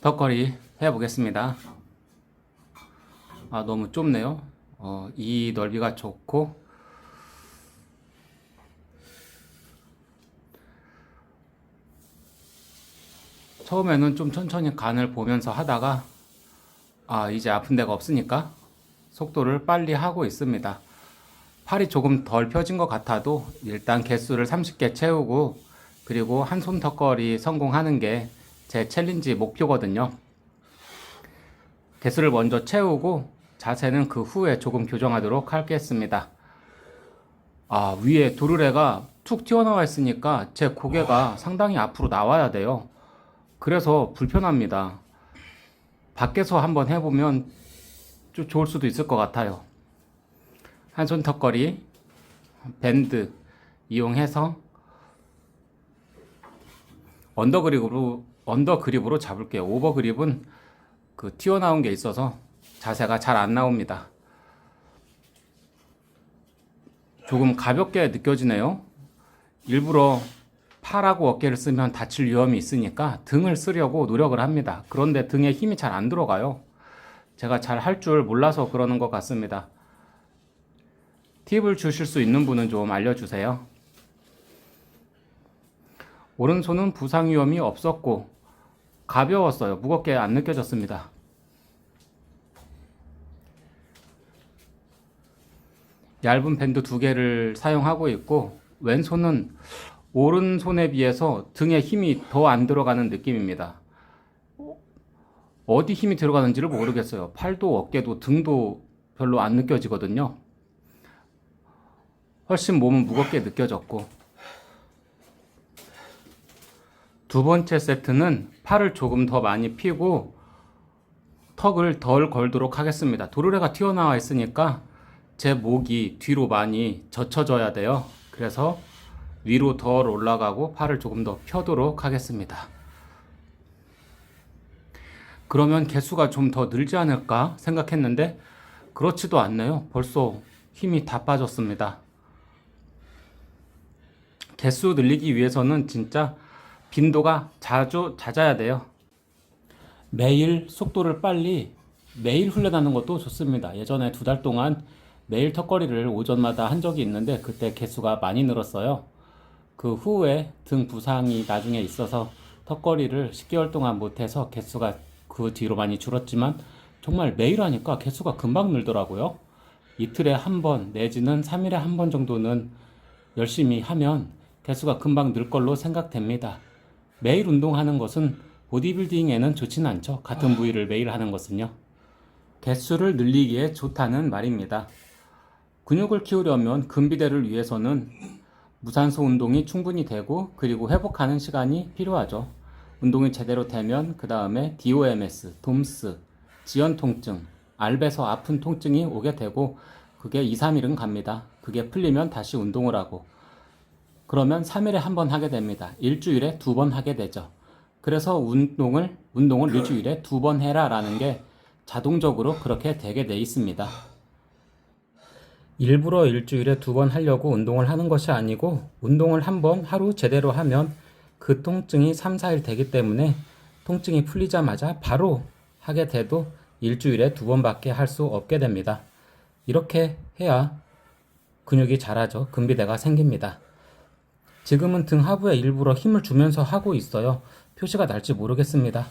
턱걸이 해보겠습니다. 아, 너무 좁네요. 어, 이 넓이가 좋고, 처음에는 좀 천천히 간을 보면서 하다가, 아, 이제 아픈 데가 없으니까 속도를 빨리 하고 있습니다. 팔이 조금 덜 펴진 것 같아도 일단 개수를 30개 채우고 그리고 한 손 턱걸이 성공하는 게 제 챌린지 목표거든요. 개수를 먼저 채우고 자세는 그 후에 조금 교정하도록 하겠습니다. 아, 위에 도르래가 툭 튀어나와 있으니까 제 고개가 상당히 앞으로 나와야 돼요. 그래서 불편합니다. 밖에서 한번 해보면 좀 좋을 수도 있을 것 같아요. 한 손 턱걸이, 밴드 이용해서 언더그립으로 언더 그립으로 잡을게요. 오버 그립은 그 튀어나온 게 있어서 자세가 잘 안 나옵니다. 조금 가볍게 느껴지네요. 일부러 팔하고 어깨를 쓰면 다칠 위험이 있으니까 등을 쓰려고 노력을 합니다. 그런데 등에 힘이 잘 안 들어가요. 제가 잘 할 줄 몰라서 그러는 것 같습니다. 팁을 주실 수 있는 분은 좀 알려주세요. 오른손은 부상 위험이 없었고 가벼웠어요. 무겁게 안 느껴졌습니다. 얇은 밴드 두 개를 사용하고 있고 왼손은 오른손에 비해서 등에 힘이 더 안 들어가는 느낌입니다. 어디 힘이 들어가는지를 모르겠어요. 팔도 어깨도 등도 별로 안 느껴지거든요. 훨씬 몸은 무겁게 느껴졌고 두 번째 세트는 팔을 조금 더 많이 피고 턱을 덜 걸도록 하겠습니다. 도르래가 튀어나와 있으니까 제 목이 뒤로 많이 젖혀져야 돼요. 그래서 위로 덜 올라가고 팔을 조금 더 펴도록 하겠습니다. 그러면 개수가 좀 더 늘지 않을까 생각했는데 그렇지도 않네요. 벌써 힘이 다 빠졌습니다. 개수 늘리기 위해서는 진짜 빈도가 자주 잦아야 돼요. 매일 속도를 빨리 매일 훈련하는 것도 좋습니다. 예전에 두 달 동안 매일 턱걸이를 오전마다 한 적이 있는데 그때 개수가 많이 늘었어요. 그 후에 등 부상이 나중에 있어서 턱걸이를 10개월 동안 못해서 개수가 그 뒤로 많이 줄었지만 정말 매일 하니까 개수가 금방 늘더라고요. 이틀에 한 번 내지는 3일에 한 번 정도는 열심히 하면 개수가 금방 늘 걸로 생각됩니다. 매일 운동하는 것은 보디빌딩에는 좋지는 않죠. 같은 부위를 매일 하는 것은요. 개수를 늘리기에 좋다는 말입니다. 근육을 키우려면 근비대를 위해서는 무산소 운동이 충분히 되고 그리고 회복하는 시간이 필요하죠. 운동이 제대로 되면 그 다음에 DOMS, 돔스, 지연 통증, 알배서 아픈 통증이 오게 되고 그게 2, 3일은 갑니다. 그게 풀리면 다시 운동을 하고 그러면 3일에 한 번 하게 됩니다. 일주일에 두 번 하게 되죠. 그래서 운동을 운동을 일주일에 두 번 해라라는 게 자동적으로 그렇게 되게 돼 있습니다. 일부러 일주일에 두 번 하려고 운동을 하는 것이 아니고 운동을 한 번 하루 제대로 하면 그 통증이 3, 4일 되기 때문에 통증이 풀리자마자 바로 하게 돼도 일주일에 두 번밖에 할 수 없게 됩니다. 이렇게 해야 근육이 자라죠. 근비대가 생깁니다. 지금은 등 하부에 일부러 힘을 주면서 하고 있어요. 표시가 날지 모르겠습니다.